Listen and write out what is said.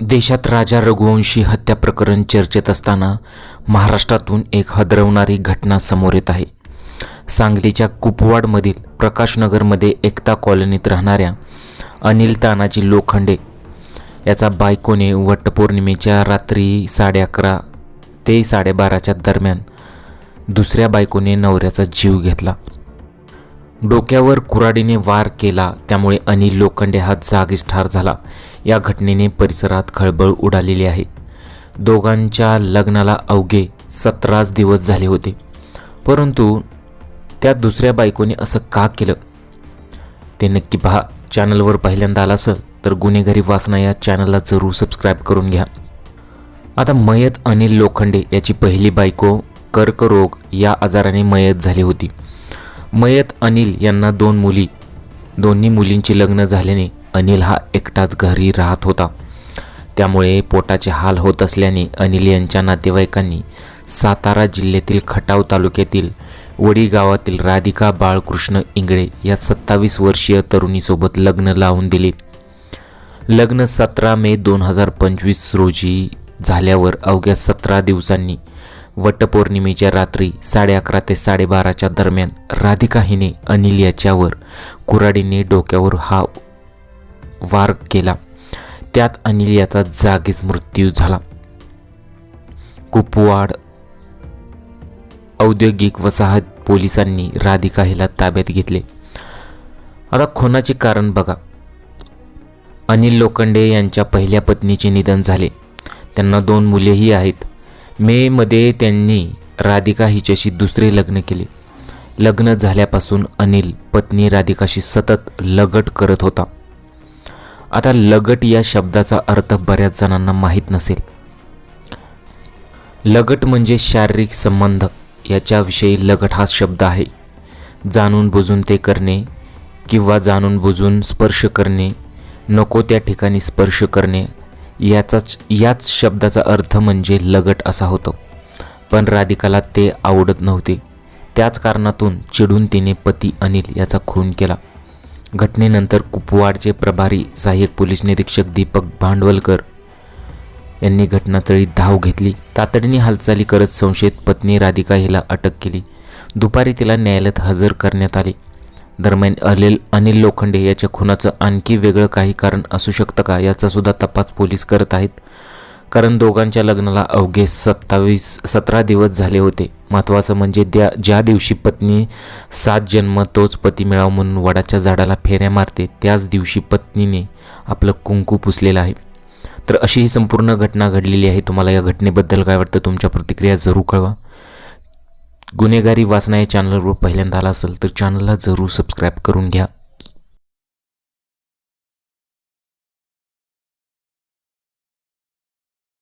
देशात राजा रघुवंशी हत्या प्रकरण चर्चेत असताना महाराष्ट्रातून एक हदरवणारी घटना समोर येत आहे. सांगलीच्या कुपवाडमधील प्रकाशनगरमध्ये एकता कॉलनीत राहणाऱ्या अनिल तानाजी लोखंडे याचा बायकोने वटपौर्णिमेच्या रात्री साडे अकरा ते साडेबाराच्या दरम्यान दुसऱ्या बायकोने नवऱ्याचा जीव घेतला. डोक्यावर कुऱ्हाडीने वार केला त्यामुळे अनिल लोखंडे हा जागीच ठार झाला. या घटनेने परिसरात खळबळ उडालेली आहे. दोघांच्या लग्नाला अवघे सतराच दिवस झाले होते. परंतु त्या दुसऱ्या बायकोने असं का केलं? ते नक्की पहा. चॅनलवर पहिल्यांदा आला असेल तर गुन्हेगारी वासना या चॅनलला जरूर सबस्क्राईब करून घ्या. आता मयत अनिल लोखंडे याची पहिली बायको कर्करोग या आजाराने मयत झाली होती. मयत अनिल यांना दोन मुली दोन्ही मुलींची लग्न झाल्याने अनिल हा एकटाच घरी राहत होता. त्यामुळे पोटाचे हाल होत असल्याने अनिल यांच्या नातेवाईकांनी सातारा जिल्ह्यातील खटाव तालुक्यातील वडी गावातील राधिका बाळकृष्ण इंगळे या सत्तावीस वर्षीय तरुणीसोबत लग्न लावून दिले. लग्न सतरा मे दोन हजार पंचवीस रोजी झाल्यावर अवघ्या सतरा दिवसांनी वटपौर्णिमेच्या रात्री साडे अकरा ते साडेबाराच्या दरम्यान राधिका हिने अनिल याच्यावर कुऱ्हाडीने डोक्यावर हा वार केला. त्यात अनिल याचा जागीच मृत्यू झाला. कुपवाड औद्योगिक वसाहत पोलिसांनी राधिका हिला ताब्यात घेतले. आता खुनाचे कारण बघा. अनिल लोखंडे यांच्या पहिल्या पत्नीचे निधन झाले. त्यांना दोन मुलेही आहेत. मेमध्ये त्यांनी राधिका हिच्याशी दुसरे लग्न केले. लग्न झाल्यापासून अनिल पत्नी राधिकाशी सतत लगट करत होता. आता लगट या शब्दाचा अर्थ बऱ्याच जणांना माहीत नसेल. लगट म्हणजे शारीरिक संबंध याच्याविषयी लगट हा शब्द आहे. जाणून बुजून ते करणे किंवा जाणून बुजून स्पर्श करणे नको त्या ठिकाणी स्पर्श करणे याचाच याच शब्दाचा अर्थ म्हणजे लगट असा होतो. पण राधिकाला ते आवडत नव्हते. त्याच कारणातून चिडून तिने पती अनिल याचा खून केला. घटनेनंतर कुपवाडचे प्रभारी सहाय्यक पोलीस निरीक्षक दीपक भांडवलकर यांनी घटनास्थळी धाव घेतली. तातडीने हालचाली करत संशयित पत्नी राधिका हिला अटक केली. दुपारी तिला न्यायालयात हजर करण्यात आले. दरम्यान अनिल अनिल लोखंडे याच्या खुनाचं आणखी वेगळं काही कारण असू शकतं का याचा सुद्धा तपास पोलीस करत आहेत. कारण दोघांच्या लग्नाला अवघे सत्तावीस सतरा दिवस झाले होते. महत्त्वाचं म्हणजे त्या ज्या दिवशी पत्नी सात जन्म तोच पती मिळावा म्हणून वडाच्या झाडाला फेऱ्या मारते त्याच दिवशी पत्नीने आपलं कुंकू पुसलेलं आहे. तर अशी ही संपूर्ण घटना घडलेली आहे. तुम्हाला या घटनेबद्दल काय वाटतं? तुमच्या प्रतिक्रिया जरूर कळवा. गुन्हेगारी वाचना या चॅनलवर पहिल्यांदा आला असेल तर चॅनलला जरूर सबस्क्राईब करून घ्या.